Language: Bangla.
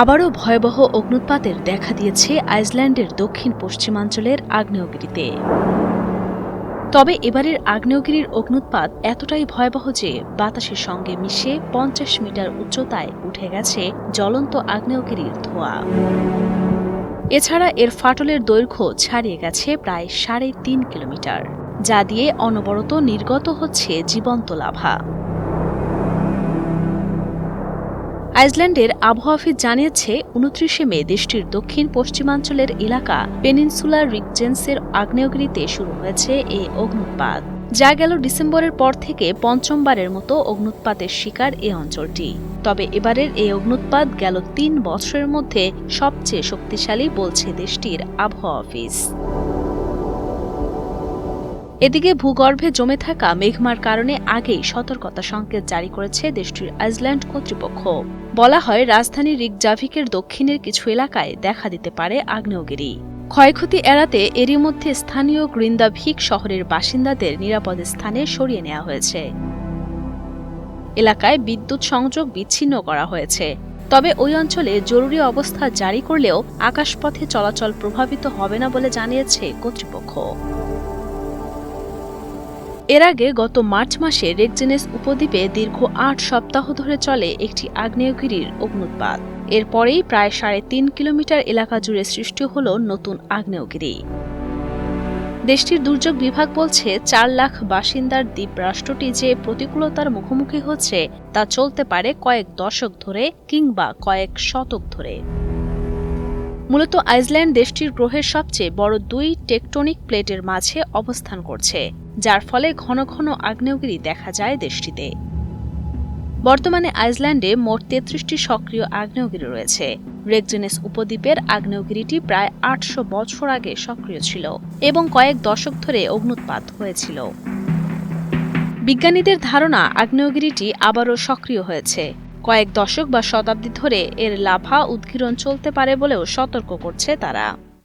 আবারও ভয়াবহ অগ্নুৎপাতের দেখা দিয়েছে আইসল্যান্ডের দক্ষিণ পশ্চিমাঞ্চলের আগ্নেয়গিরিতে। তবে এবারের আগ্নেয়গিরির অগ্নুৎপাত এতটাই ভয়াবহ যে বাতাসের সঙ্গে মিশে পঞ্চাশ মিটার উচ্চতায় উঠে গেছে জ্বলন্ত আগ্নেয়গিরির ধোঁয়া। এছাড়া এর ফাটলের দৈর্ঘ্য ছাড়িয়ে গেছে প্রায় সাড়ে তিন কিলোমিটার, যা দিয়ে অনবরত নির্গত হচ্ছে জীবন্ত লাভা। আইসল্যান্ডের আবহাওয়া অফিস জানিয়েছে, উনত্রিশে মে দেশটির দক্ষিণ পশ্চিমাঞ্চলের এলাকা পেনিনসুলার রিকজেন্সের আগ্নেয়গিরিতে শুরু হয়েছে এই অগ্নুৎপাত। যা গেল ডিসেম্বরের পর থেকে পঞ্চমবারের মতো অগ্নুৎপাতের শিকার এ অঞ্চলটি। তবে এবারের এই অগ্নুৎপাত গেল তিন বছরের মধ্যে সবচেয়ে শক্তিশালী বলছে দেশটির আবহাওয়া অফিস। এদিকে ভূগর্ভে জমে থাকা মেঘমার কারণে আগেই সতর্কতা সংকেত জারি করেছে দেশটির আইসল্যান্ড কর্তৃপক্ষ। বলা হয়, রাজধানী রিকজাভিকের দক্ষিণের কিছু এলাকায় দেখা দিতে পারে আগ্নেয়গিরি। ক্ষয়ক্ষতি এড়াতে এরই মধ্যে স্থানীয় গ্রিন্দাভিক শহরের বাসিন্দাদের নিরাপদ স্থানে সরিয়ে নেওয়া হয়েছে। এলাকায় বিদ্যুৎ সংযোগ বিচ্ছিন্ন করা হয়েছে। তবে ওই অঞ্চলে জরুরি অবস্থা জারি করলেও আকাশপথে চলাচল প্রভাবিত হবে না বলে জানিয়েছে কর্তৃপক্ষ। এর আগে গত মার্চ মাসে রেকজেনেস উপদ্বীপে দীর্ঘ আট সপ্তাহ ধরে চলে একটি আগ্নেয়গিরির অগ্নুৎপাত। এরপরেই প্রায় সাড়ে তিন কিলোমিটার এলাকা জুড়ে সৃষ্টি হল নতুন আগ্নেয়গিরি। দেশটির দুর্যোগ বিভাগ বলছে, চার লাখ বাসিন্দার দ্বীপ রাষ্ট্রটি যে প্রতিকূলতার মুখোমুখি হচ্ছে, তা চলতে পারে কয়েক দশক ধরে কিংবা কয়েক শতক ধরে। মূলত আইসল্যান্ড দেশটির গ্রহের সবচেয়ে বড় দুই টেকটনিক প্লেটের মাঝে অবস্থান করছে, যার ফলে ঘন ঘন আগ্নেয়গিরি দেখা যায় দেশটিতে। বর্তমানে আইসল্যান্ডে মোট তেত্রিশটি সক্রিয় আগ্নেয়গিরি রয়েছে। রেকজেনেস উপদ্বীপের আগ্নেয়গিরিটি প্রায় আটশো বছর আগে সক্রিয় ছিল এবং কয়েক দশক ধরে অগ্নুৎপাত হয়েছিল। বিজ্ঞানীদের ধারণা, আগ্নেয়গিরিটি আবারও সক্রিয় হয়েছে। কয়েক দশক বা শতাব্দী ধরে এর লাভা উদ্গীরণ চলতে পারে বলেও সতর্ক করছে তারা।